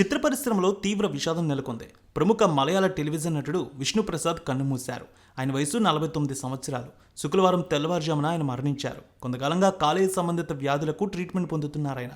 చిత్ర పరిశ్రమలో తీవ్ర విషాదం నెలకొంది. ప్రముఖ మలయాళ టెలివిజన్ నటుడు విష్ణుప్రసాద్ కన్నుమూశారు. ఆయన వయసు నలభై తొమ్మిది సంవత్సరాలు. శుక్రవారం తెల్లవారుజామున ఆయన మరణించారు. కొంతకాలంగా కాలేయ సంబంధిత వ్యాధులకు ట్రీట్మెంట్ పొందుతున్నారు ఆయన.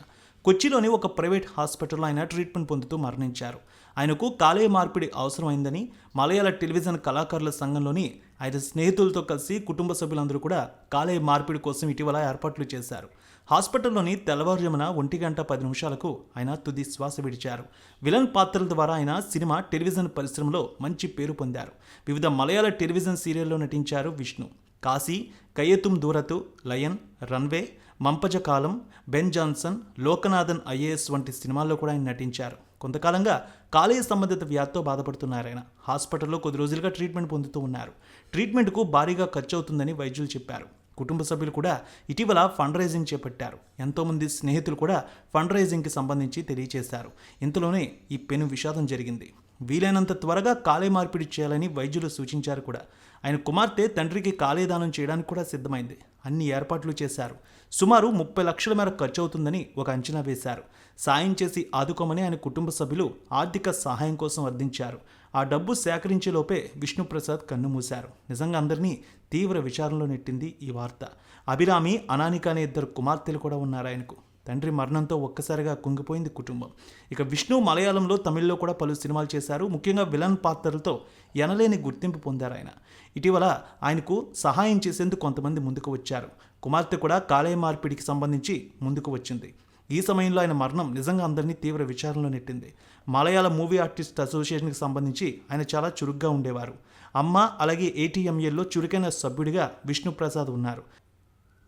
కొచ్చిలోని ఒక ప్రైవేట్ హాస్పిటల్లో ఆయన ట్రీట్మెంట్ పొందుతూ మరణించారు. ఆయనకు కాలేయ మార్పిడి అవసరమైందని మలయాళ టెలివిజన్ కళాకారుల సంఘంలోని ఆయన స్నేహితులతో కలిసి కుటుంబ సభ్యులందరూ కూడా కాలేయ మార్పిడి కోసం ఇటీవల ఏర్పాట్లు చేశారు. హాస్పిటల్లోని తెల్లవారుజామున ఒంటి గంట పది నిమిషాలకు ఆయన తుది శ్వాస విడిచారు. విలన్ పాత్రల ద్వారా ఆయన సినిమా టెలివిజన్ పరిశ్రమలో మంచి పేరు పొందారు. వివిధ మలయాళ టెలివిజన్ సీరియల్లో నటించారు Vishnu. Kashi Kayyethum Doorathu Lion Runway Mampazhakalam Ben Johnson Lokanathan IAS వంటి సినిమాల్లో కూడా ఆయన నటించారు. కొంతకాలంగా కాలేయ సంబంధిత వ్యాధితో బాధపడుతున్నారు ఆయన. హాస్పిటల్లో కొద్ది రోజులుగా ట్రీట్మెంట్ పొందుతూ ఉన్నారు. ట్రీట్మెంట్కు భారీగా ఖర్చు అవుతుందని వైద్యులు చెప్పారు. కుటుంబ సభ్యులు కూడా ఇటీవల ఫండ్ రైజింగ్ చేపట్టారు. ఎంతోమంది స్నేహితులు కూడా ఫండ్ రైజింగ్కి సంబంధించి తెలియజేశారు ఇంతలోనే ఈ పెను విషాదం జరిగింది. వీలైనంత త్వరగా కాలే మార్పిడి చేయాలని వైద్యులు సూచించారు కూడా. ఆయన కుమార్తె తండ్రికి కాలేదానం చేయడానికి కూడా సిద్ధమైంది. అన్ని ఏర్పాట్లు చేశారు. సుమారు ముప్పై లక్షల మేర ఖర్చు అవుతుందని ఒక అంచనా వేశారు. సాయం చేసి ఆదుకోమని ఆయన కుటుంబ సభ్యులు ఆర్థిక సహాయం కోసం అర్థించారు. ఆ డబ్బు సేకరించే లోపే విష్ణుప్రసాద్ కన్నుమూశారు. నిజంగా అందరినీ తీవ్ర విచారంలో నెట్టింది ఈ వార్త. అభిరామి అనానిక అనే ఇద్దరు కుమార్తెలు కూడా ఉన్నారు ఆయనకు. తండ్రి మరణంతో ఒక్కసారిగా కుంగిపోయింది కుటుంబం. ఇక విష్ణు మలయాళంలో తమిళ్ళో కూడా పలు సినిమాలు చేశారు. ముఖ్యంగా విలన్ పాత్రలతో ఎనలేని గుర్తింపు పొందారు ఆయన. ఇటీవల ఆయనకు సహాయం చేసేందుకు కొంతమంది ముందుకు వచ్చారు. కుమార్తె కూడా కాలేయ మార్పిడికి సంబంధించి ముందుకు వచ్చింది. ఈ సమయంలో ఆయన మరణం నిజంగా అందరినీ తీవ్ర విచారణలో నెట్టింది. మలయాళ మూవీ ఆర్టిస్ట్ అసోసియేషన్కి సంబంధించి ఆయన చాలా చురుగ్గా ఉండేవారు. అమ్మ అలాగే ఏటీఎంఏల్లో చురుకైన సభ్యుడిగా విష్ణుప్రసాద్ ఉన్నారు.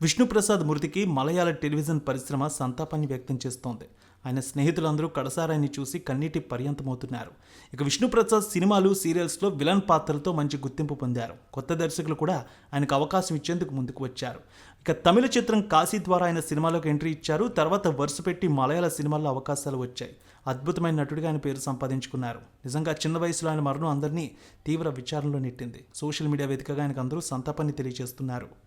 విష్ణుప్రసాద్ మృతికి మలయాళ టెలివిజన్ పరిశ్రమ సంతాపాన్ని వ్యక్తం చేస్తోంది. ఆయన స్నేహితులందరూ కడసారాన్ని చూసి కన్నీటి పర్యంతమవుతున్నారు. ఇక విష్ణుప్రసాద్ సినిమాలు సీరియల్స్లో విలన్ పాత్రలతో మంచి గుర్తింపు పొందారు. కొత్త దర్శకులు కూడా ఆయనకు అవకాశం ఇచ్చేందుకు ముందుకు వచ్చారు. ఇక తమిళ చిత్రం కాశీ ద్వారా ఆయన సినిమాలోకి ఎంట్రీ ఇచ్చారు. తర్వాత వరుస పెట్టి మలయాళ సినిమాల్లో అవకాశాలు వచ్చాయి. అద్భుతమైన నటుడిగా ఆయన పేరు సంపాదించుకున్నారు. నిజంగా చిన్న వయసులో ఆయన మరణం అందరినీ తీవ్ర విచారణలో నెట్టింది. సోషల్ మీడియా వేదికగా ఆయనకు అందరూ సంతాపాన్ని తెలియజేస్తున్నారు.